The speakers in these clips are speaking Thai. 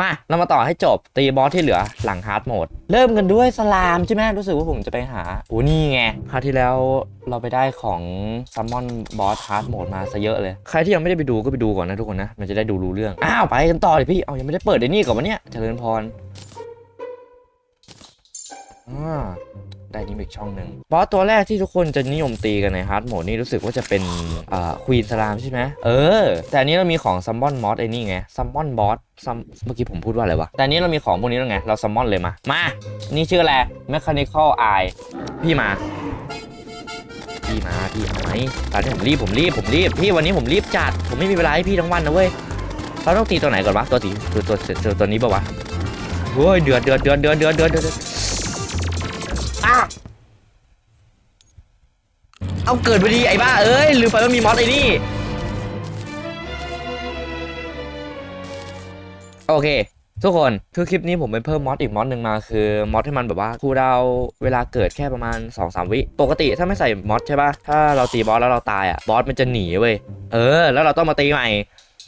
มาเรามาต่อให้จบตีบอสที่เหลือหลังฮาร์ดโหมด เริ่มกันด้วยสลามใช่ไหมรู้สึกว่าผมจะไปหาโอ้นี่ไงคราวที่แล้วเราไปได้ของซัมมอนบอสฮาร์ดโหมดมาซะเยอะเลย ใครที่ยังไม่ได้ไปดูก็ไปดูก่อนนะทุกคนนะ มันจะได้ดูรู้เรื่อง อ้าว ไปกันต่อเลยพี่ เอายังไม่ได้เปิดไอ้นี่ก่อนวะเนี่ยเจริญพร ได้นี่อีกช่องหนึ่งบอสตัวแรกที่ทุกคนจะนิยมตีกันในฮาร์ดโหมดนี่รู้สึกว่าจะเป็นอ่าควีนสลามใช่ไหมเออ แต่อันนี้เรามีของซัมมอนมอสไอ้นี่ไงซัมมอนบอสซัมเมื่อกี้ผมพูดว่าอะไรวะ แต่อันนี้เรามีของพวกนี้แล้วไง เราซัมมอนเลยมา มา นี่ชื่ออะไร Mechanical Eye พี่มา พี่มา พี่มาไหมตอนนี้ผมรีบผมรีบผมรีบพี่วันนี้ผมรีบจัด ผมไม่มีเวลาให้พี่ทั้งวันนะเว้ยเราต้องตีตัวไหนก่อนวะตัวตีตัวตัวตัวนี้ปะวะเฮ้ยเดือดเดือดเดือดเดือดเดือดเดือด อดอ้าเอาเกิดพอดีไอ้บ้าเอ้ยลืมไปว่ามีมอสไอ้นี่ โอเค ทุกคนคือคลิปนี้ผมไปเพิ่มมอสอีกมอสหนึ่งมาคือมอสที่มันแบบว่าคูลดาวน์เวลาเกิดแค่ประมาณ2-3วิ ปกติถ้าไม่ใส่มอสใช่ปะถ้าเราตีบอสแล้วเราตายอะบอสมันจะหนีเว้ยเออ แล้วเราต้องมาตีใหม่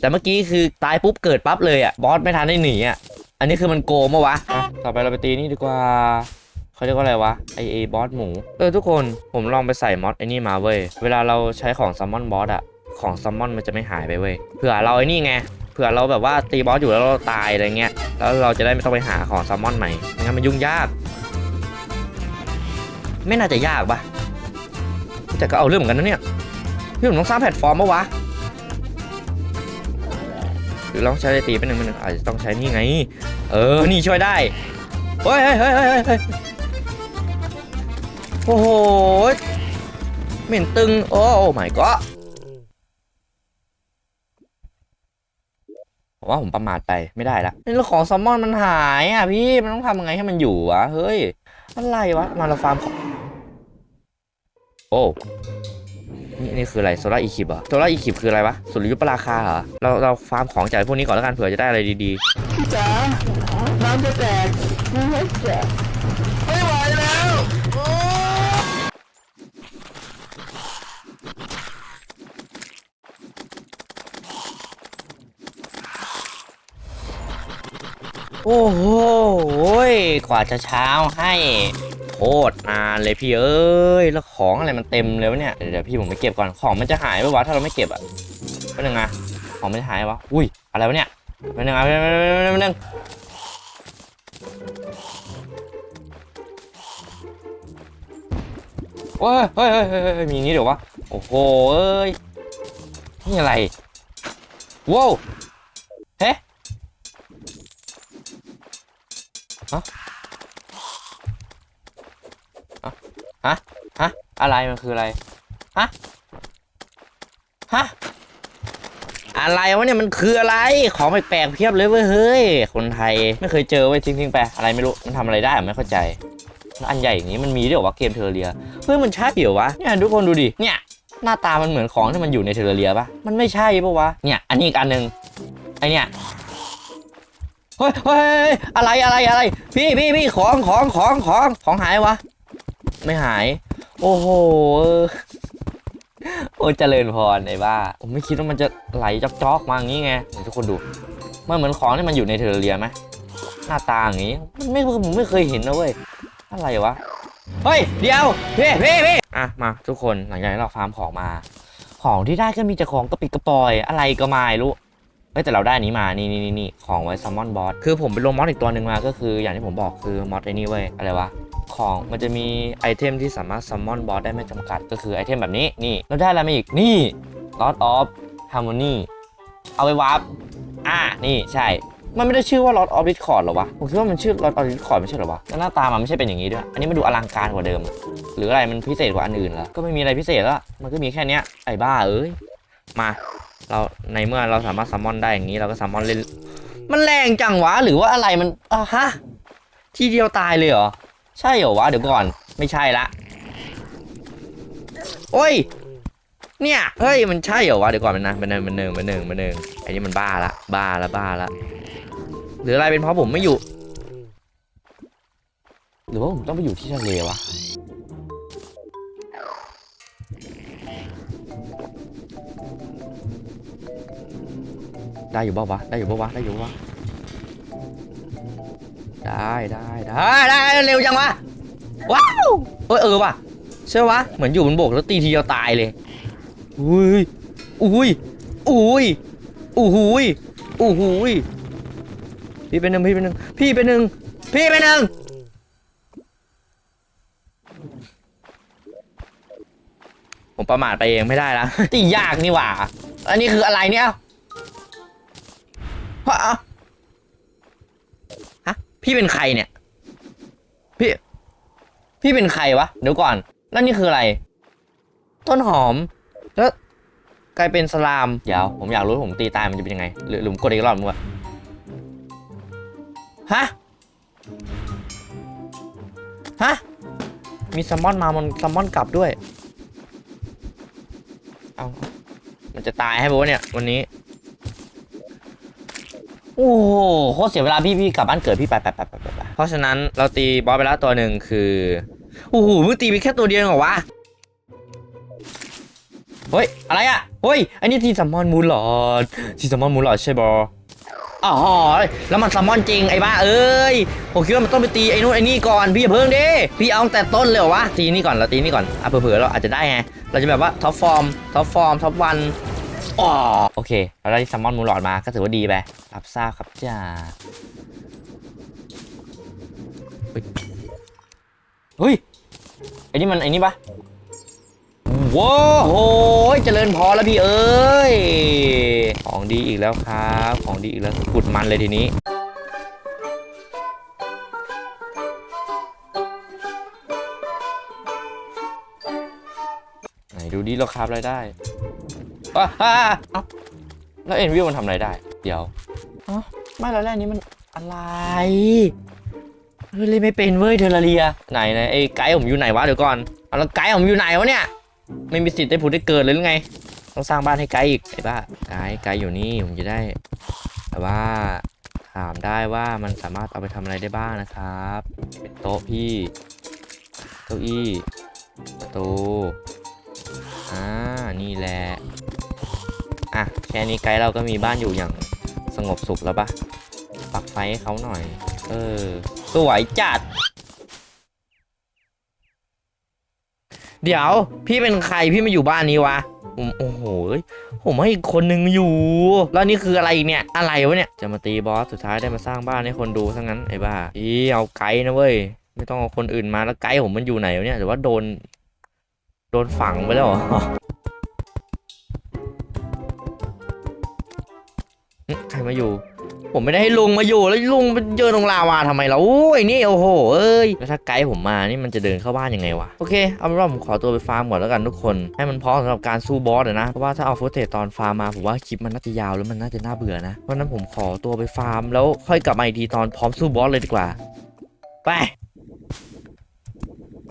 แต่เมื่อกี้คือตายปุ๊บเกิดปั๊บเลยอะบอสไม่ทันได้หนีอะอันนี้คือมันโกงมะวะอะต่อไปเราไปตีนี่ดีกว่า เขาเรียกว่าอะไรวะไอเอบอสหมู เออทุกคนผมลองไปใส่มอสไอนี่มาเว้ย เวลาเราใช้ของซัมมอนบอสอะของซัมมอนมันจะไม่หายไปเว้ยเผื่อเราไอ้นี่ไงเผื่อเราแบบว่าตีบอสอยู่แล้วเราตายอะไรเงี้ยแล้วเราจะได้ไม่ต้องไปหาของซัมมอนใหม่ไม่งั้นมันยุ่งยาก ไม่น่าจะยากปะแต่ก็เอาเรื่องเหมือนกันนะเนี่ยพี่ผมต้องสร้างแพลตฟอร์มปะวะหรือลองใช้ตีเป็นหนึ่งเป็นหนึ่งอาจจะต้องใช้นี่ไง เออนี่ช่วยได้เฮ้ยเฮ้ยเฮ้ยเฮ้ย โอ้โหเหม็นตึง โอ้โอ้ไม่ก็ผมว่าผมประมาทไปไม่ได้ละนี่เรื่องของแซลมอนมันหายอะพี่ มันต้องทำยังไงให้มันอยู่วะ เฮ้ย อะไรวะ มาเราฟาร์มของโอ้นี่นี่คืออะไรโซล่าอีคิปเหรอโซล่าอีคิปคืออะไรวะสุริยุปราคาเหรอ เราเราฟาร์มของจากพวกนี้ก่อนแล้วกันเผื่อจะได้อะไรดีๆจ๋าน้ำจะแตกไม่ไหวจ๋าไม่ไหวแล้วโอ้ โอ้โหกว่าจะเช้าให้โคตรนานเลยพี่เอ้ย แล้วของอะไรมันเต็มเลยวะเนี่ย เดี๋ยวพี่ผมไปเก็บก่อน ของมันจะหายไปวะถ้าเราไม่เก็บอะเป็นยังไงของมันจะหายวะอุ้ย อะไรวะเนี่ยเป็นยังไงเป็นยังไงเป็นยังไงเฮ้ยเฮ้ยเฮ้ยเฮ้ยเฮ้ยมีอย่างนี้เดี๋ยววะ โอ้โหเอ้ย นี่อะไร ว้าว อะไรมันคืออะไรฮะฮะอะไรวะเนี่ยมันคืออะไร ของแปลกๆเพียบเลยเว้ยเฮ้ยคนไทยไม่เคยเจอเว้ยจริงๆไปอะไรไม่รู้มันทำอะไรได้ไม่เข้าใจแล้วอันใหญ่อย่างนี้มันมีด้วยเหรอวะเกมเทอร์เรียเฮ้ยมันใช่เหรอวะเนี่ยทุกคนดูดิเนี่ยหน้าตามันเหมือนของที่มันอยู่ในเทอร์เรียปะมันไม่ใช่ปะวะเนี่ยอันนี้อีกอันหนึ่งไอเนี่ยเฮ้ยเฮ้ยอะไรอะไรอะไรพี่พี่พี่ของของของของของหายวะ ไม่หาย โอ้โหโอ้เจริญพรไอ้บ้า ผมไม่คิดว่ามันจะไหลจอกๆมาอย่างนี้ไงทุกคนดูมันเหมือนของที่มันอยู่ในเทอร์เรียไหมหน้าตาอย่างนี้มันไม่ผมไม่เคยเห็นนะเว้ยอะไรวะเฮ้ยเดี๋ยวพี่พี่พี่อะมาทุกคนหลังจากที่เราฟาร์มของมา ของที่ได้ก็มีแต่ของกระปิดกระปอยอะไรก็ไม่รู้ เฮ้ยแต่เราได้อันนี้มานี่นี่นี่นี่ของไว้ซัมมอนบอสคือผมไปลงมอสอีกตัวหนึ่งมาก็คืออย่างที่ผมบอกคือมอสไอ้นี่เว้ยอะไรวะของมันจะมีไอเทมที่สามารถซัมมอนบอสได้ไม่จำกัด ก็คือไอเทมแบบนี้นี่เราได้อะไรมาอีกนี่ Lord of Harmony เอาไปวาร์ปอ่านี่ใช่ มันไม่ได้ชื่อว่า Lord of Discord หรอวะผมคิดว่ามันชื่อ Lord of Discord ไม่ใช่หรอวะแล้วหน้าตามันไม่ใช่เป็นอย่างนี้ด้วย อันนี้มันดูอลังการกว่าเดิม หรืออะไรมันพิเศษกว่าอันอื่นเหรอก็ไม่มีอะไรพิเศษแล้วมันก็มีแค่นี้ไอ้บ้าเอ้ยมา เราในเมื่อเราสามารถซัมมอนได้อย่างนี้เราก็ซัมมอนเล่น มันแรงจังวะหรือว่าอะไรมันอะฮะ ทีเดียวตายเลยเหรอ ใช่เหรอวะเดี๋ยวก่อน ไม่ใช่ละ โอ้ย เนี่ย เฮ้ย มันใช่เหรอวะเดี๋ยวก่อนมันนะมันหนึ่งมันหนึ่งมันหนึ่งมันหนึ่งไอ้นี่มันบ้าละ บ้าละ บ้าละ หรืออะไรเป็นเพราะผมไม่อยู่ หรือว่าผมต้องไปอยู่ที่ทะเลวะ ได้อยู่เปล่าวะได้อยู่เปล่าวะได้อยู่เปล่าวะได้ได้ได้ได้เร็วจังวะว้าวเออเออว่ะใช่วะเหมือนอยู่บนบกแล้วตีทีเดียวตายเลยอุ้ยอุ้ยอุ้ยอุ้ยอุ้ยพี่เป็นหนึ่งพี่เป็นหนึ่งพี่เป็นหนึ่งพี่เป็นหนึ่งผมประมาทไปเองไม่ได้ละตียากนี่หว่า อันนี้คืออะไรเนี่ย ฮะฮะพี่เป็นใครเนี่ย พี่ พี่เป็นใครวะเดี๋ยวก่อนแล้วนี่คืออะไร ต้นหอม แล้วกลายเป็นสลาม เดี๋ยว ผมอยากรู้ว่าผมตีตายมันจะเป็นยังไง หรือหรือผมกดอีกรอบมึงวะฮะ ฮะ มีแซัมมอนมา มันแซัมมอนกลับด้วย เอา มันจะตายให้ปะวะเนี่ย วันนี้ โอ้โหโคตรเสียเวลาพี่พี่กลับบ้านเกิดพี่ไปไปไปไปไปไปเพราะฉะนั้นเราตีบอสไปแล้วตัวหนึ่งคือโอ้โหมึงตีไปแค่ตัวเดียวเองเหรอวะเฮ้ยอะไรอะเฮ้ยอันนี้ทีซัมมอนมูลหลอดทีซัมมอนมูลหลอดใช่บออ๋อแล้วมันซัมมอนจริงไอ้บ้าเอ้ยผมคิดว่ามันต้องไปตีไอ้นู่นไอ้นี่ก่อนพี่อย่าเพิ่งดิพี่เอาแต่ต้นเลยเหรอวะตีนี่ก่อนเราตีนี่ก่อนอะเผื่อๆเราอาจจะได้ไงเราจะแบบว่าท็อปฟอร์มท็อปฟอร์มท็อปวันอ๋อโอเคเราได้ซัมมอนมูลหลอดมาก็ถือว่าดีไป รับทราบครับจ้าเฮ้ยเฮ้ยไอ้นี่มันไอ้นี่ปะว้าวโหยเจริญพอแล้วพี่เอ้ย ของดีอีกแล้วครับ ของดีอีกแล้วขุดมันเลยทีนี้ไหนดูดิเราคราบอะไรได้อะอะอะเอ้าแล้วเอ็นวิวมันทำอะไรได้ เดี๋ยว อ๋อไม่แล้วแรกนี้มันอะไรเฮ้ยเล่นไม่เป็นเว้ยเทอร์เรีย ไหนไหนไอ้ไกด์ผมอยู่ไหนวะเดี๋ยวก่อนเอาแล้วไกด์ผมอยู่ไหนวะเนี่ย ไม่มีสิทธิ์ได้ผุดได้เกิดเลยหรือไง ต้องสร้างบ้านให้ไกด์อีกไอ้บ้าไกด์ไกด์อยู่นี่ผมจะได้ แต่ว่าถามได้ว่ามันสามารถเอาไปทำอะไรได้บ้างนะครับ เป็นโต๊ะพี่ เก้าอี้ ประตู อ่า นี่แหละ อะ แค่นี้ไกด์เราก็มีบ้านอยู่อย่าง งบสุขแล้วปะปลักไฟให้เขาหน่อย เออ สวยจัด เดี๋ยว พี่เป็นใครพี่มาอยู่บ้านนี้วะผมโอ้โหยผมให้อีกคนนึงอยู่ แล้วนี่คืออะไรอีกเนี่ย อะไรวะเนี่ย จะมาตีบอส สุดท้ายได้มาสร้างบ้านให้คนดูซะงั้นไอ้บ้า อีเอาไกด์นะเว้ย ไม่ต้องเอาคนอื่นมาแล้วไกด์ผมมันอยู่ไหนวะเนี่ย หรือว่าโดน โดนฝังไปแล้วเหรอ ใครมาอยู่ ผมไม่ได้ให้ลุงมาอยู่แล้วลุงไปเจอตรงลาวาทำไมเราโอ้ยนี่โอ้โหเอ้ยแล้วถ้าไกด์ผมมานี่มันจะเดินเข้าบ้านยังไงวะโอเคเอาเป็นว่าผมขอตัวไปฟาร์มก่อนแล้วกันทุกคนให้มันพร้อมสำหรับการสู้บอสนะเพราะว่าถ้าเอาฟุตเทจตอนฟาร์มมาผมว่าคลิปมันน่าจะยาวแล้วมันน่าจะน่าเบื่อนะเพราะนั้นผมขอตัวไปฟาร์มแล้วค่อยกลับมาอีกทีตอนพร้อมสู้บอสเลยดีกว่า ไป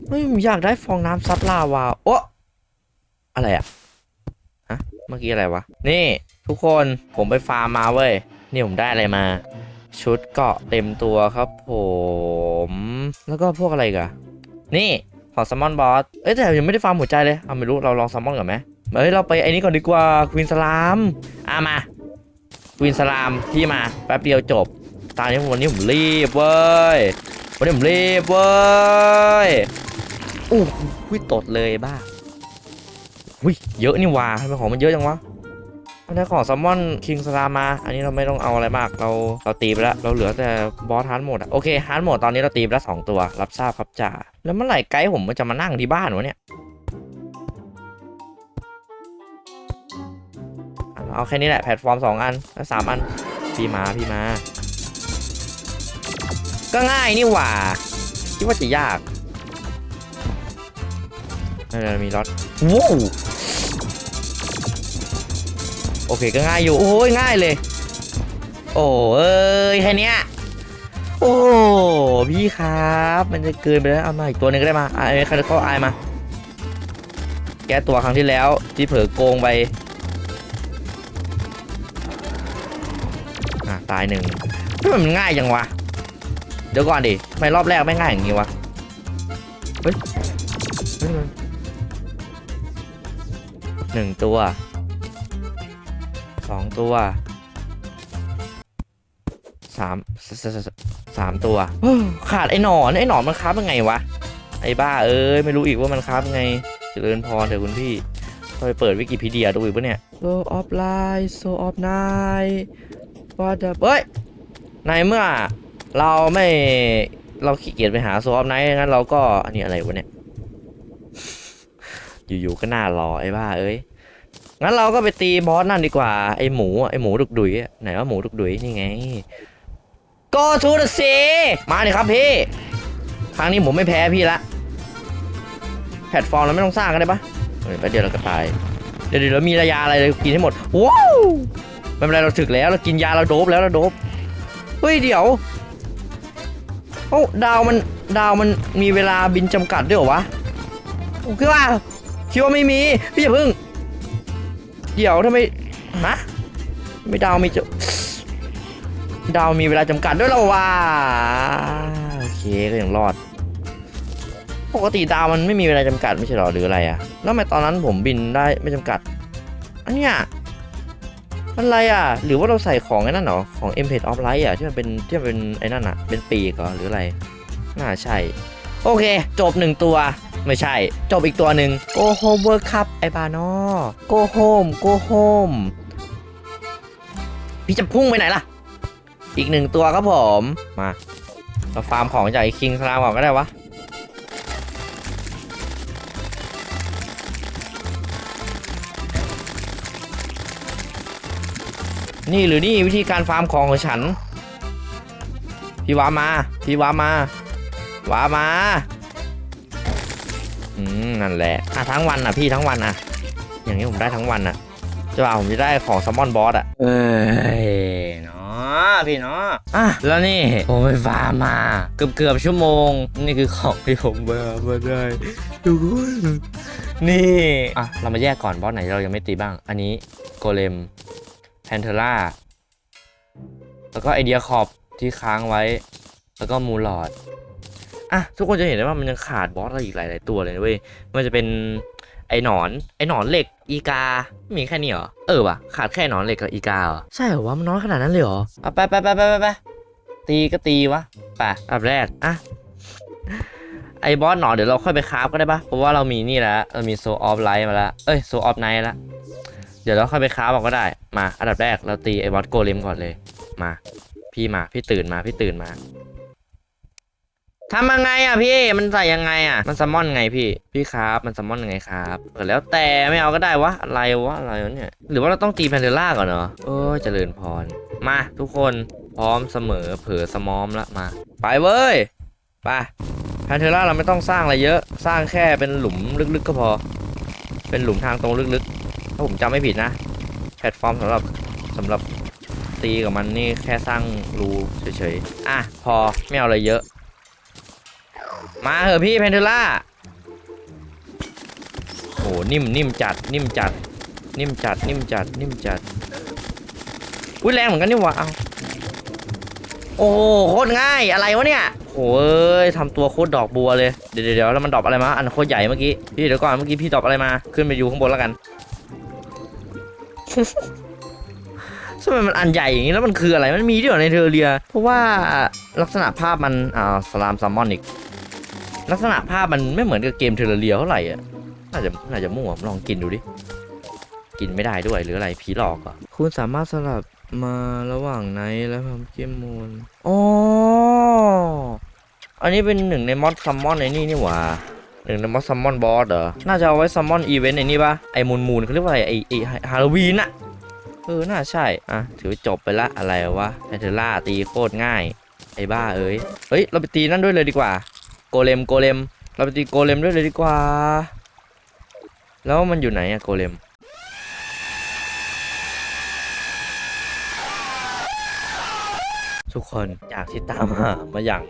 เฮ้ยผมอยากได้ฟองน้ำซัดลาวาโอะอะไรอะฮะ เมื่อกี้อะไรวะ นี่ทุกคนผมไปฟาร์มมาเว้ย นี่ผมได้อะไรมา ชุดเกาะเต็มตัวครับผม แล้วก็พวกอะไรกันนี่ของซัมมอนบอส เอ้ยแต่ยังไม่ได้ฟาร์มหัวใจเลย เอาไม่รู้เราลองแซัมมอนก่อนไหมเอ้ยเราไปไอ้นี้ก่อนดีกว่าควีนสลามอะมาควีนสลามพี่มาแป๊บเดียวจบ ตอนนี้วันนี้ผมรีบเว้ยวันนี้ผมรีบเว้ยอู้หูตดเลยบ้า หุยเยอะนี่ว่าทำไมของมันเยอะจังวะอันนี้ของซัมมอนคิงสลามา อันนี้เราไม่ต้องเอาอะไรมาก เราเราตีไปแล้ว เราเหลือแต่บอสฮาร์ดโหมดอะโอเคฮาร์ดโหมดตอนนี้เราตีไปแล้วสองตัว รับทราบครับจ่า แล้วเมื่อไหร่ไกด์ผมมันจะมานั่งที่บ้านวะเนี่ย เอาแค่นี้แหละ แพลตฟอร์มสองอัน แล้วสามอัน พี่มา พี่มา ก็ง่ายนี่หว่า คิดว่าจะยากนั่นๆมีรถว้าว อเคก็ง่ายอยู่ โอ้ยง่ายเลย โอ้เอ้ยแค่นี้โอ้พี่ครับ มันจะเกินไปแล้วเอามาอีกตัวนึงก็ได้มาไอ้ใครเขาไอมา แก้ตัวครั้งที่แล้วที่เผลอโกงไปอะตายหนึ่งทำไมมันง่ายจังวะ เดี๋ยวก่อนดิทำไมรอบแรกไม่ง่ายอย่างนี้วะเฮ้ยหนึ่งตัว สองตัวสามสสสสามตัวเฮ้อขาดไอ้หนอนไอ้หนอนมันคราบยังไงวะไอ้บ้าเอ้ยไม่รู้อีกว่ามันคราบยังไงเจริญพรเถอะคุณพี่ต้องไปเปิดวิกิพีเดียดูอีกปะเนี่ย so of light so of night what the เฮ้ยในเมื่อเราไม่เราขี้เกียจไปหาโซอฟไนท์งั้นเราก็อันนี้อะไรวะเนี่ย อยู่ๆก็น่ารอไอ้บ้าเอ้ย งั้นเราก็ไปตีบอสนั่นดีกว่า ไอหมูไอหมูดุกดุยอะไหนว่าหมูดุกดุยนี่ไง go to the sea มาดิครับพี่ ครั้งนี้ผมไม่แพ้พี่ละ แพลตฟอร์มเราไม่ต้องสร้างกันได้ปะเฮ้ยแป๊บเดี๋ยวเราก็ตาย เดี๋ยวเดี๋ยวเรามีระยาอะไรเลยกินให้หมด ว้าวไม่เป็นไรเราถึกแล้วเรากินยาเราโดบแล้วเราโดบเฮ้ยเดี๋ยวโอ้ดาวมันดาวมันมีเวลาบินจำกัดด้วยเหรอวะคือว่าคิดว่าไม่มี พี่อย่าเพิ่ง เดี๋ยวทำไมฮะไม่ดาวมีจะดาวมีเวลาจำกัดด้วยเรอวะโอเคก็ยังรอด ปกติดาวมันไม่มีเวลาจำกัดไม่ใช่หรอหรืออะไรอะแล้วทำไมตอนนั้นผมบินได้ไม่จำกัดอันเนี้ยมันอะไรอะ หรือว่าเราใส่ของไอ้นั่นหรอ ของ m p e d of Light อะ ที่มันเป็นที่มันเป็นไอ้นั่นอะ เป็นปีกเหรอหรืออะไร น่าใช่ โอเค จบหนึ่งตัว ไม่ใช่ จบอีกตัวหนึ่ง Go home work ครับไอ้บานอ Go home Go home พี่จะพุ่งไปไหนล่ะ อีกหนึ่งตัวครับผม มาเราฟาร์มของจากไอ้คิงสลามก่อนก็ได้วะนี่หรือนี่วิธีการฟาร์มของของฉัน พี่ว้ามา พี่ว้ามา ว้ามา อืมนั่นแหละอะทั้งวันอะพี่ทั้งวันอะ อย่างนี้ผมได้ทั้งวันอะจะว่าผมจะได้ของซัมมอนบอสอะ เอ้ยเนาะพี่เนาะอะแล้วนี่ผมไปฟาร์มมา เกือบเกือบชั่วโมง นี่คือของที่ผมฟาร์มมาได้ทุกคนนี่ อะ เรามาแยกก่อนบอสไหนเรายังไม่ตีบ้าง อันนี้โกเลมแพนเทล่าแล้วก็ไอเดียขอบที่ค้างไว้ แล้วก็มูลอด อะทุกคนจะเห็นได้ว่ามันยังขาดบอสอะไรอีกหลาย ๆ ตัวเลยเว้ยมันจะเป็นไอหนอนไอหนอนเหล็กอีกา มีแค่นี้เหรอ เออว่ะขาดแค่หนอนเหล็กกับอีกาเหรอใช่เหรอวะมันน้อยขนาดนั้นเลยเหรออะไปไปไปไปไปไปตีก็ตีวะไปอันแรกอะไอบอสหนอนเดี๋ยวเราค่อยไปคราฟก็ได้ปะเพราะว่าเรามีนี่แล้วเรามีโซออฟไลท์มาแล้วเอ้ยโซออฟไนท์แล้วเดี๋ยวเราค่อยไปค้าบกก็ได้มา อันดับแรกเราตีไอ้บอสโกเลมก่อนเลยมา พี่มาพี่ตื่นมาพี่ตื่นมา ทำยังไงอะพี่ มันใส่ยังไงอะ มันซัมมอนไงพี่ พี่ครับ มันซัมมอนยังไงครับเออแล้วแต่ไม่เอาก็ได้วะ อะไรวะ อะไรวะเนี่ย หรือว่าเราต้องตีแพนเดล่าก่อนเนาะโอ้ยเจริญพร มาทุกคนพร้อมเสมอเผอสมอมละมา ไปเว้ย ไป แพนเทล่าเราไม่ต้องสร้างอะไรเยอะ สร้างแค่เป็นหลุมลึกๆก็พอ เป็นหลุมทางตรงลึกๆ ถ้าผมจำไม่ผิดนะ แพลตฟอร์มสำหรับสำหรับตีกับมันนี่แค่สร้างรูเฉยๆ อะ พอไม่เอาอะไรเยอะ มาเถอะพี่แพนเทล่าโอ้นิ่มนิ่มจัด นิ่มจัด นิ่มจัด นิ่มจัด นิ่มจัด อุ้ยแรงเหมือนกันนี่หว่าเอาโอ้โหโคตรง่ายอะไรวะเนี่ยโอ้ยทำตัวโคตรดอกบัวเลย เดี๋ยวเดี๋ยวแล้วมันดอปอะไรมา อันโคตรใหญ่เมื่อกี้ พี่เดี๋ยวก่อนเมื่อกี้พี่ดอปอะไรมา ขึ้นไปอยู่ข้างบนแล้วกันทำไมมันอันใหญ่อย่างนี้แล้วมันคืออะไร มันมีด้วยเหรอในเทอร์เรีย เพราะว่าลักษณะภาพมันอ่าสลามซัมมอนอีก ลักษณะภาพมันไม่เหมือนกับเกมเทอร์เรียเท่าไหร่อะน่าจะน่าจะมั่วลองกินดูดิ กินไม่ได้ด้วยหรืออะไรผีหลอกอะคุณสามารถสลับมาระหว่างไนท์และพัมเกมมูนอ๋ออันนี้เป็นหนึ่งในมอดซัมมอนในนี่นี่หว่าหนึ่งในมอสซัมมอนบอสเหรอ น่าจะเอาไว้ซัมมอนอีเวนต์ไอ้นี่ปะไอ้มูนมูนเขาเรียกว่าอะไรไอ้ไอ้ฮาโลวีนอะเออ น่าใช่ อะ ถือจบไปละอะไรวะแพนเทล่าตีโคตรง่าย ไอ้บ้าเอ้ย เฮ้ย เราไปตีนั่นด้วยเลยดีกว่า โกเลมโกเลม เราไปตีโกเลมด้วยเลยดีกว่า แล้วมันอยู่ไหนอะโกเลมทุกคนอยากที่ตามหามาอย่าง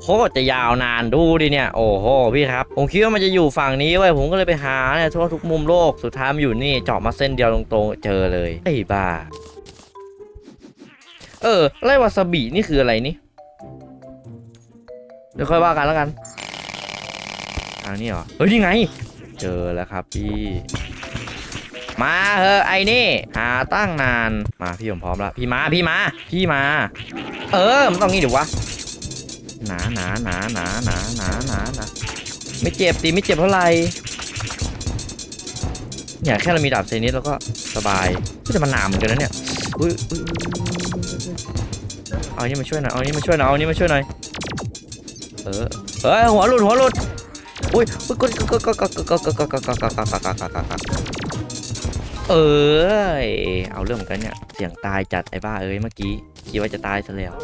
โคตรจะยาวนานดูดิเนี่ย โอ้โหพี่ครับ ผมคิดว่ามันจะอยู่ฝั่งนี้เว้ผมก็เลยไปหาเนี่ยทั่วทุกมุมโลกสุดท้ายมันอยู่นี่เจาะมาเส้นเดียวตรงๆเจอเลยไอ้บ้า เออไรวาซาบินี่คืออะไรนี่ เดี๋ยวค่อยว่ากันแล้วกันทางนี้เหรอ เฮ้ยนี่ไง เจอแล้วครับพี่ มาเฮอะไอ้นี่ หาตั้งนาน มาพี่ผมพร้อมแล้วพี่มาพี่มาพี่มา เออมันต้องงี้ดิวะ หนาหนาหนาหนาหนาหนาหนาหนาไม่เจ็บดีไม่เจ็บเท่าไหร่เนี่ยแค่เรามีดาบเซนิสแล้วก็สบายก็จะมาหนามเหมือนกันนะเนี่ย อุ้ยอุ๊ยอุ๊ยเอาอันนี้มาช่วยหน่อย เอาอันนี้มาช่วยหน่อย เอาอันนี้มาช่วยหน่อย เออเฮ้ยหัวหลุดหัวหลุดอุ้ยอุ้ยกดกดกดกดกดกดกดกดกดกดกดกดกกเออเอาเรื่องเหมือนกันเนี่ยเสียงตายจัดไอ้บ้าเอ้ยเมื่อกี้คิดว่าจะตายซะแล้ว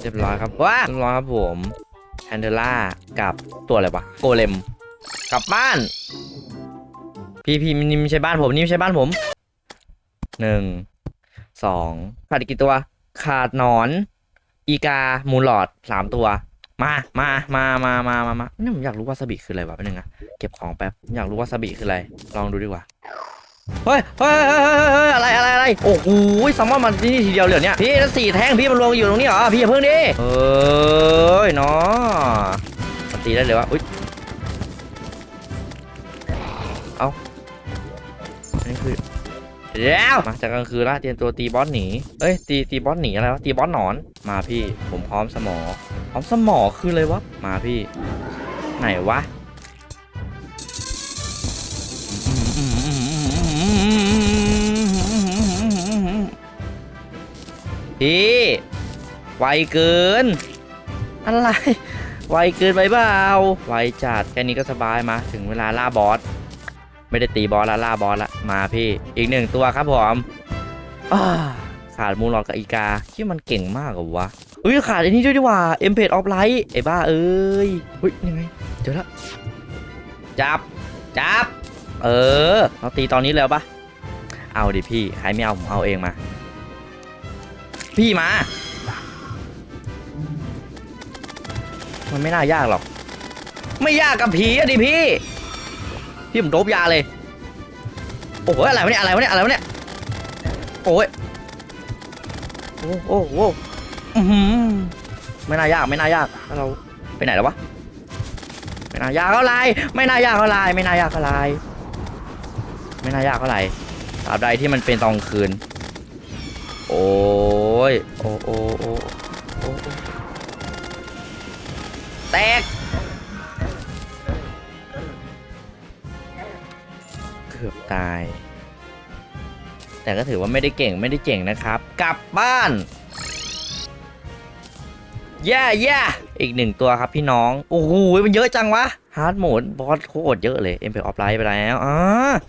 เรียบร้อยครับว้าเรียบร้อยครับผมแฮนเดล่ากับตัวอะไรวะโกเลมกลับบ้าน พี่พี่นี่ไม่ใช่บ้านผมนี่ไม่ใช่บ้านผมหนึ่งสองขาดกกี่ตัว ขาดหนอน อีกามูลหลอดสามตัว มามามามามามามานี่ผมอยากรู้ว่าซาบิคืออะไรวะแป๊บนึงนะเก็บของแป๊บอยากรู้ว่าซาบิคืออะไร ลองดูดีกว่าเฮ้ยเฮ้ยเฮ้ยเฮ้ยเฮ้ยอะไรอะไรอะไรโอ้โหซัมมอนมันที่นี่ทีเดียวเลยเหรอเนี่ยพี่แล้วสี่แท่งพี่มันรวมอยู่ตรงนี้เหรอพี่อย่าเพิ่งดิเอ้ยเนาะตีได้เลยวะอุ้ยเอาอันนี้คือ แล้วมาจากกลางคืนละเตรียมตัวตีบอสหนีเอ้ยตีตีบอสหนีอะไรวะตีบอสหนอน มาพี่ผมพร้อมสมอ พร้อมสมอคืออะไรวะมาพี่ ไหนวะพี่ไวเกิน อะไร ไวเกินไปเปล่าไวจัดแค่นี้ก็สบายมาถึงเวลาล่าบอส ไม่ได้ตีบอสล้วล่าบอสละมาพี่ อีกหนึ่งตัวครับผมขาดมูลหลอดกับอีกาที่มันเก่งมากเหรอวะอุ้ยขาดไอ้นี่ด้วยดีกว่าเอ็มเพดออฟไลท์ไอ้บ้าเอ้ยอุ้ยยังไงเจอแล้วจับจับ เออเราตีตอนนี้เลยเอาปะเอาดิพี่ใครไม่เอาผมเอาเองมา พี่มา มันไม่น่ายากหรอก ไม่ยากกับผีอะดิพี่ พี่ผมโดบยาเลย โอ้โหอะไรวะเนี่ยอะไรวะเนี่ยอะไรวะเนี่ยโอ้ยโอ้โหโอ้โหอื้อหือไม่น่ายากไม่น่ายากเราไปไหนแล้ววะไม่น่ายากเท่าไรไม่น่ายากเท่าไรไม่น่ายากเท่าไรไม่น่ายากเท่าไรตราบใดที่มันเป็นตอนกลางคืน โอ้ยโอ้โอ้โอ้โอ้โอ้แตก กือบตาย แต่ก็ถือว่าไม่ได้เก่งไม่ได้เจ๋งนะครับ กลับบ้านแย่แย่อีกหนึ่งตัวครับพี่น้อง โอ้โหมันเยอะจังวะฮาร์ดโหมดบอสโคตรเยอะเลย เอ็มเพออฟไลท์ไปแล้วอ่า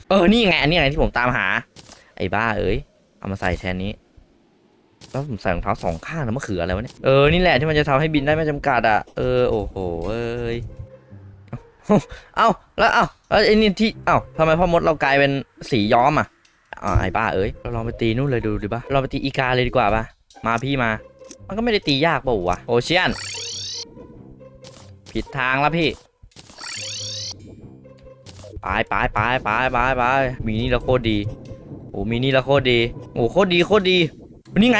เออ นี่ไงอันนี้ไงที่ผมตามหา ไอ้บ้าเอ้ย เอามาใส่แทนนี้ แล้วผมใส่รองเท้าสองข้างแล้วมะเขืออะไรวะเนี่ย เออ นี่แหละที่มันจะทำให้บินได้ไม่จำกัดอะ เออ โอ้โหเอ้ย เอ้า แล้วเอ้า แล้วไอ้นี่ที่เอ้าทำไมพ่อมดเรากลายเป็นสีย้อมอะอ่าไอ้บ้าเอ้ยเราลองไปตีนู่นเลยดูดิป่ะเราไปตีอีกาเลยดีกว่าป่ะมาพี่มา มันก็ไม่ได้ตียากป่าวะโอเชียน ผิดทางแล้วพี่ไปไปไปไปไปไปมีนี่แล้วโคตรดีโอ้มีนี่แล้วโคตรดีโอ้โคตรดีโคตรดีนี่ไง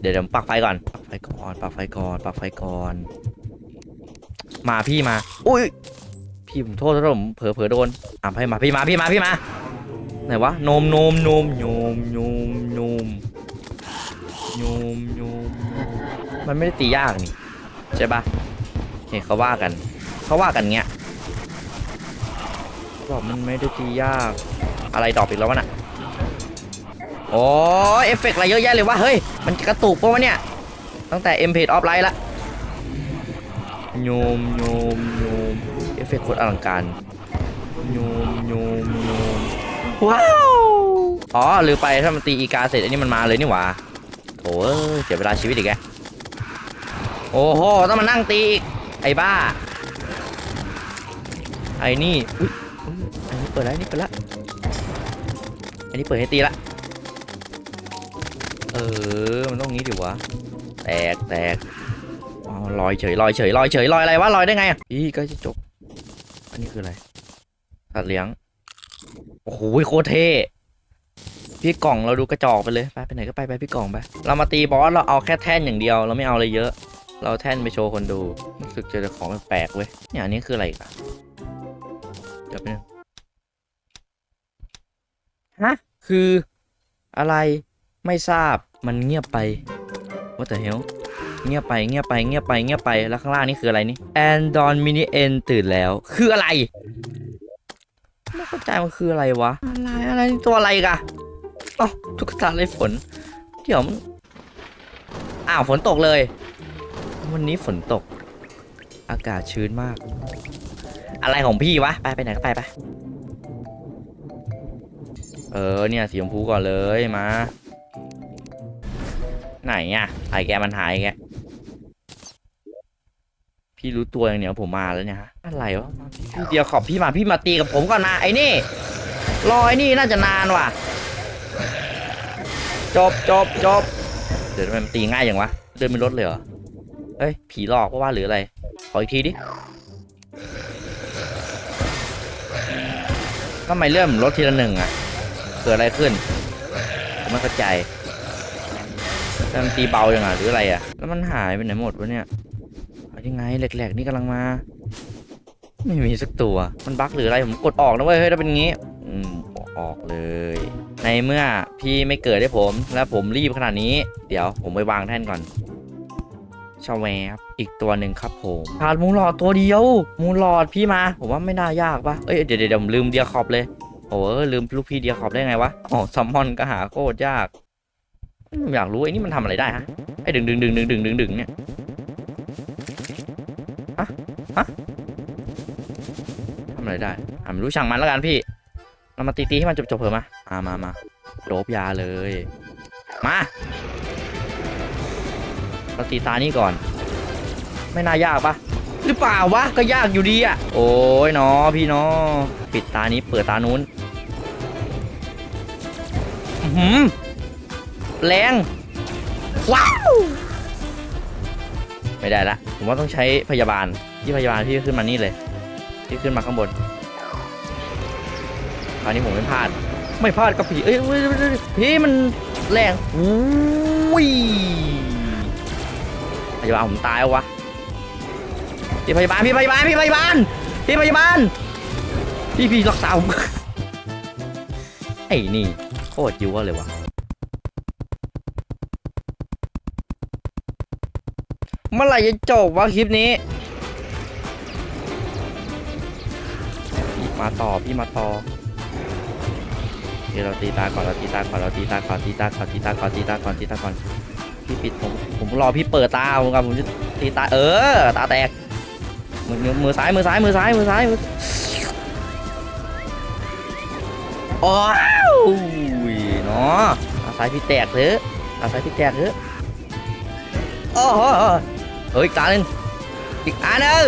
เดี๋ยวเดี๋ยวปักไฟก่อนปักไฟก่อนปักไฟก่อนปักไฟก่อน มาพี่มาอุ้ย พี่ผมโทษถ้าผมเผลอเผลอโดนอะพี่มาพี่มาพี่มาพี่มาไหนวะโนมโนมโนมโยมโยมโยมโยมโยมมันไม่ได้ตียากนี่ใช่ปะเห็นเขาว่ากัน เขาว่ากันเงี้ยบอกมันไม่ได้ตียาก อะไรดอกอีกแล้ววะน่ะโอ้เอฟเฟกต์อะไรเยอะแยะเลยวะเฮ้ยมันกระตุกปะวะเนี่ยตั้งแต่เอ็มเพจออฟไลน์ละโยมโยมโยม ฟเฟกต์โคตรอลังการโยมโยมโยมว้าว อ๋อลืมไปถ้ามันตีอีกาเสร็จอันนี้มันมาเลยนี่หว่าโถ่เอ้ยเสียเวลาชีวิตอีกแกโอ้โหต้องมานั่งตีอีกไอ้บ้า ไอ้นี่อุ๊ยอุ๊ยอันนี้เปิดแล้วอันนี้เปิดแล้วอันนี้เปิดให้ตีละ เออ มันต้องงี้ดิวะ แตกแตกอ๋อลอยเฉยลอยเฉยลอยเฉยลอยอะไรวะลอยได้ไงอะอีก็จะจบ อันนี้คืออะไรสัตว์เลี้ยง โอ้โหโคตรเท่ พี่กล่องเราดูกระจอกไปเลยไปไปไหนก็ไปไปพี่กล่องไป เรามาตีบอสเราเอาแค่แท่นอย่างเดียวเราไม่เอาอะไรเยอะ เราเอาแท่นไปโชว์คนดูรู้สึกเจอแต่ของแปลกๆเว้ยเนี่ยอันนี้คืออะไรอีกอะเดี๋ยวไปบนึงฮะคืออะไรไม่ทราบมันเงียบไป What the hell เเงียบไปเงียบไปเงียบไปเงียบไปแล้วข้างล่างนี่คืออะไรนี่แอนดอนมินิเอ็นตื่นแล้ว คืออะไรไม่เข้าใจมันคืออะไรวะ อะไรอะไรตัวอะไรกะเอ้าตุ๊กตาไรฝน เดี๋ยวมันอ้าวฝนตกเลย วันนี้ฝนตก อากาศชื้นมาก อะไรของพี่วะ ไปไปไหนก็ไปไปเออเนี่ยสีชมพูก่อนเลยมา ไหนอะไอแกมันหายแก พี่รู้ตัวอย่างเนี้ยผมมาแล้วเนี่ยฮะอะไรวะพี่เดียวขอบพี่มาพี่มาตีกับผมก่อนมาไอ้นี่รอไอ้นี่น่าจะนานว่ะ จบจบจบเดี๋ยวทำไมมันตีง่ายอย่างวะเดินไม่ลดเลยเหรอเฮ้ยผีหลอกเพราะว่าหรืออะไรขออีกทีดิทำไมเริ่มลดทีละหนึ่งอะเกิดอะไรขึ้นผมไม่เข้าใจแล้วมันตีเบาอย่างอะหรืออะไรอะ แล้วมันหายไปไหนหมดวะเนี่ยเอา ยังไงแหลกๆนี่กำลังมา ไม่มีสักตัว มันบั๊กหรืออะไรผมกดออกนะเว้ยเฮ้ยถ้าเป็นงี้ อืมออกเลย ในเมื่อพี่ไม่เกิดให้ผม และผมรีบขนาดนี้ เดี๋ยวผมไปวางแท่นก่อนชาแวบอีกตัวหนึ่งครับผมขาดมูลหลอดตัวเดียว มูลหลอดพี่มา ผมว่าไม่น่ายากปะเอ้ยเดี๋ยวเดี๋ยวผมลืมเดียขอบเลย โอ้ลืมลูกพี่เดียขอบได้ไงวะอ๋อซัมมอนก็หาโคตรยาก อยากรู้ไอ้นี่มันทำอะไรได้ฮะไอ้ดึงดึงดึงดึงดึงดึงดึงเนี่ย ฮะทำอะไรได้อ่าไม่รู้ช่างมันแล้วกันพี่ เรามาตีตีให้มันจบจบๆเถอะมามามามาโดบยาเลย มาเราตีตานี่ก่อน ไม่น่ายากปะหรือเปล่าวะก็ยากอยู่ดีอะโอ้ยเนาะพี่เนาะปิดตานี้เปิดตานู้นอื้อหืมแรงว้าว ไม่ได้ละ ผมว่าต้องใช้พยาบาล ที่พยาบาลพี่ขึ้นมานี่เลยที่ขึ้นมาข้างบนคราวนี้ผมไม่พลาด ไม่พลาดกับผีเอ้ยเอ้ยเอ้ยเอ้ยพี่มันแรงอุ้ยพยาบาลผมตายวะพี่พยาบาลพี่พยาบาลพี่พยาบาลพี่พยาบาลพี่พี่รักษาผมไอ้นี่โคตรยั่วเลยวะเมื่อไหร่จะจบวะคลิปนี้ มาต่อพี่มาต่อเดี๋ยวเราตีตาก่อนเราตีตาก่อนเราตีตาก่อนตีตาก่อนตีตาก่อนตีตาก่อนตีตาก่อนพี่ปิดผมผมรอพี่เปิดตาผมกับผมจะตีตาเออตาแตกมือมือซ้ายมือซ้ายมือซ้ายมือซ้ายมือโอ้ยเนาะตาซ้ายพี่แตกเถอะตาซ้ายพี่แตกเถอะโอ้โหเฮ้ยอีกตาหนึ่งอีกตาหนึ่ง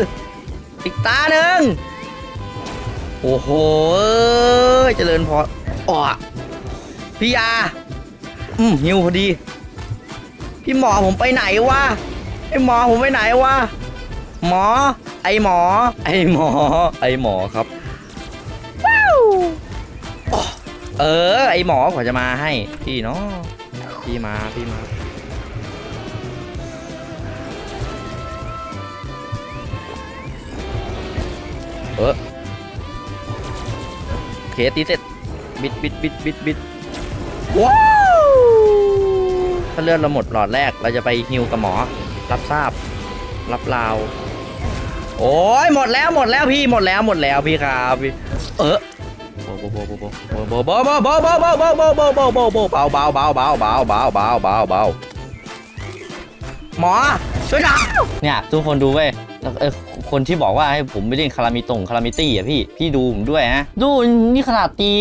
อีกตาหนึ่ง โอ้โหเอ้ยเจริญพรอ๋อพี่ยา อืมหิวพอดี พี่หมอผมไปไหนวะไอหมอผมไปไหนวะหมอ ไอหมอ ไอหมอ ไอหมอครับว้าวอ๋อเออ ไอหมอกว่าจะมาให้ พี่เนาะพี่มาพี่มาเออโอ เคตีเสร็จบิดบิดบิดบิดบิดว้าวถ้าเลือดเราหมดหลอดแรกเราจะไปฮิวกับหมอ รับทราบ รับลาว โอ้ยหมดแล้วหมดแล้วพี่หมดแล้วหมดแล้วพี่ครับพี่เออโบโบโบโบโบโบโบโบโบโบโบโบโบโบโบโบโบโบเบาเบาเบาเบาเบาเบาเบาเบาเบาหมอช่วยหน่อยเนี่ยทุกคนดูเว้ยเออ คนที่บอกว่าให้ผมไปเล่นคารามิตงคารามิตี้อะพี่ พี่ดูผมด้วยฮะ ดูนี่ขนาดตี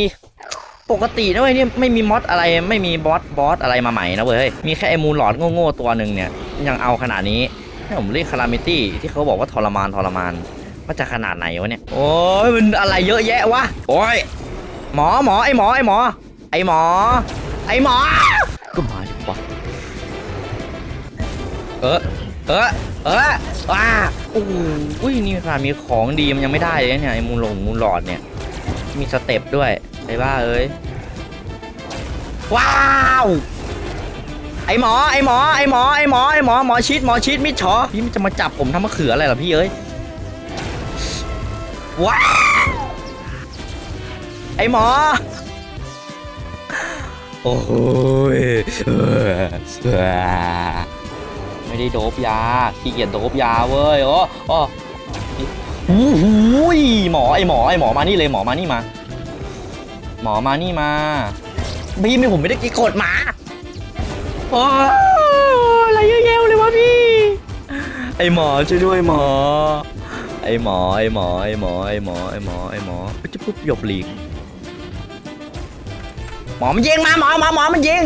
ปกตินะเว้ยนี่ไม่มีมอดอะไรไม่มีบอสบอสอะไรมาใหม่นะเว้ย มีแค่ไอ้มูลหลอดโง่ๆตัวหนึ่งเนี่ย ยังเอาขนาดนี้ ให้ผมเล่นคารามิตี้ที่เขาบอกว่าทรมานทรมานมันจะขนาดไหนวะเนี่ย โอ้ยมันอะไรเยอะแยะวะ โอ้ยหมอหมอไอหมอไอหมอ ไอหมอ ไอหมอ ก็มาดิวะเออ เออเออว้าโอ้โหอุ้ยนี่ขนาดมีของดีมันยังไม่ได้เลยเนี่ยไอมูลหลงมูลหลอดเนี่ย มีสเต็ปด้วยไอ้บ้าเอ้ยว้าวไอหมอไอหมอไอหมอไอหมอไอหมอหมอชิดหมอชิดมิดชอพี่มันจะมาจับผมทำมะเขืออะไรหรอพี่เอ้ยว้าไอหมอโอ้ย ไม่ได้โดบยาขี้เกียจโดบยาเว้ยโอ้โอ้โอ้โหยหมอไอหมอไอหมอมานี่เลยหมอมานี่มา หมอมานี่มาพี่ไม่ผมไม่ได้กีกดหมาโอ้อะไรเยอะแยะเลยวะพี่ ไอหมอช่วยด้วยหมอ ไอหมอไอหมอไอหมอไอหมอไอหมอไอหมอจะปุ๊บหยบหลีกหมอมันยิงมาหมอหมอหมอมันยิง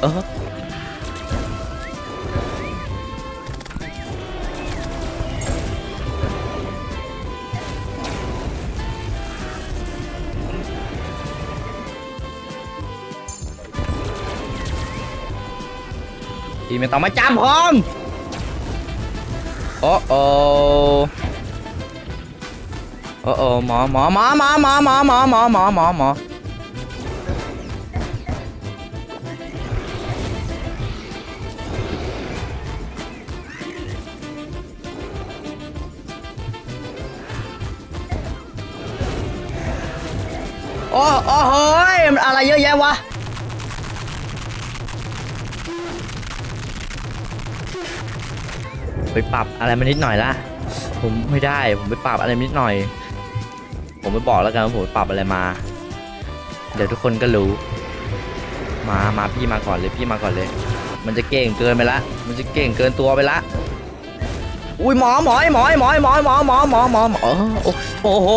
เออ พี่ไม่ต้องมาจับผมโอ้โอโอ้โอหมอหมอหมอหมอหมอหมอหมอหมอหมอหมอหมอโอ้โอ้โหมันอะไรเยอะแยะวะ ไปปรับอะไรมานิดหน่อยละผมไม่ได้ ผมไปปรับอะไรนิดหน่อย ผมไปบอกแล้วกันว่าผมปรับอะไรมา เดี๋ยวทุกคนก็รู้ มามาพี่มาก่อนเลยพี่มาก่อนเลย มันจะเก่งเกินไปละ มันจะเก่งเกินตัวไปละอุ้ยหมอหมอหมอหมอหมอหมอหมอหมอหมอหมอโอ้โอ้โห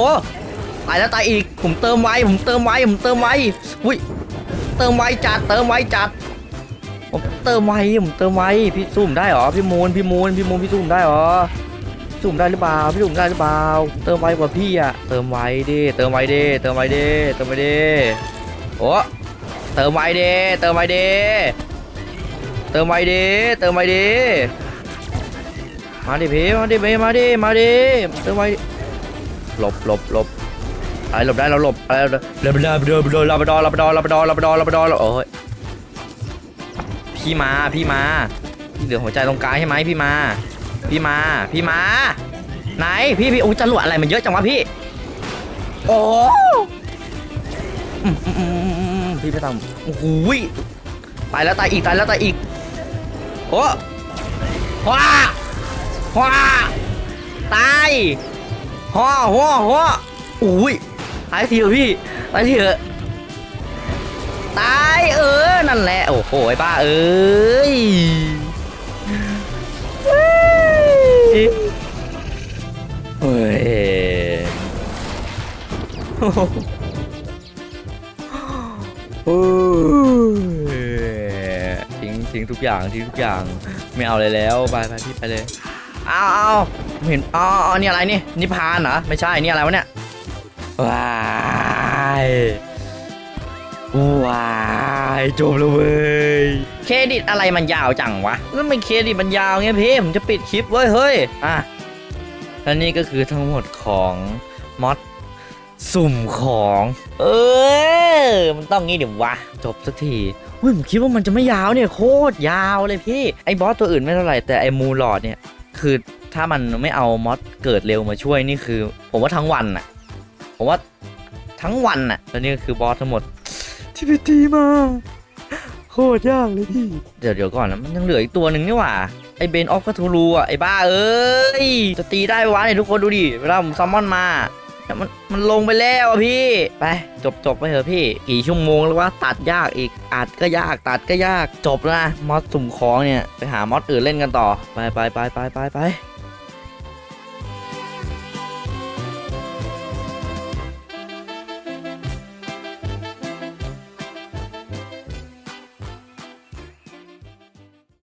ตายแล้วตายอีกผมเติมไวผมเติมไวผมเติมไวอุ้ยเติมไวจัดเติมไวจัด ผมเติมไวผมเติมไว้พี่ซุ่มได้เหรอพี่มูลพี่มูลพี่มูลพี่ซุ่มได้เหรอซุ่มได้หรือเปล่าพี่ซุ่มได้หรือเปล่าเติมไว้กว่าพี่อะเติมไว้ดิเติมไว้ดิเติมไว้ดิเติมไว้ดิโอ้เติมไว้ดิเติมไว้ดิเติมไว้ดิเติมไว้ดิมาดิพี่มาดิพี่มาดิมาดิเติมไวดิหลบหลบหลบอะไรหลบได้เราหลบอะไรหลบได้ลาบดาลาบดาลาบดาลาบดาลาบดาลาบดาลาบดาลาโอ้ย พี่มาพี่มาพี่เหลือหัวใจตรงกลางใช่ไหมพี่มา พี่มาพี่มา ไหนพี่พี่โอ้ยจรวดอะไรมันเยอะจังวะพี่ โอ้อืมอืมอืมอืมอืมพี่ไม่ต้องโอ้โหยตายแล้วตายอีกตายแล้วตายอีกโอ้ว้าว้าตายฮ่อฮ่อฮ่ออุ้ยตายทีเถอะพี่ตายทีเถอะ ตายเออ นั่นแหละ โอ้โหไอ้บ้าเอ้ยเฮ้ยโอ้ยทิ้งทิ้งทุกอย่างทิ้งทุกอย่างไม่เอาเลยแล้วไปไปพี่ไปเลยเอาเอาเห็นอ๋ออ๋อนี่อะไรนี่นิพพานเหรอไม่ใช่นี่อะไรวะเนี่ยว้าย ว้ายจบแล้วเว้ย เครดิตอะไรมันยาวจังวะแล้วมันเครดิตมันยาวไงพี่ผมจะปิดคลิปเว้ยเฮ้ย อะและนี่ก็คือทั้งหมดของมอดสุ่มของ เออ มันต้องงี้เดี๋ยววะ จบสักทีเฮ้ยผมคิดว่ามันจะไม่ยาวเนี่ยโคตรยาวเลยพี่ ไอ้บอสตัวอื่นไม่เท่าไหร่แต่ไอ้มูลลอดเนี่ย คือถ้ามันไม่เอามอดเกิดเร็วมาช่วยนี่คือ ผมว่าทั้งวันน่ะผมว่าทั้งวันน่ะแล้วนี่ก็คือบอสทั้งหมด ที่ไปตีมา โคตรยากเลยพี่ เดี๋ยวเดี๋ยวก่อนนะมันยังเหลืออีกตัวหนึ่งนี่หว่า ไอเบนออฟคาทูรูอะไอบ้าเอ้ย จะตีได้วะเนี่ยทุกคนดูดิ เวลาผมซัมมอนมาแต่มันมันลงไปแล้วอะพี่ ไป จบจบไปเถอะพี่ กี่ชั่วโมงแล้วว่าตัดยากอีกอัดก็ยากตัดก็ยากจบแล้วนะมอสสุ่มของเนี่ย ไปหามอสอื่นเล่นกันต่อ ไปไปไปไปไปไป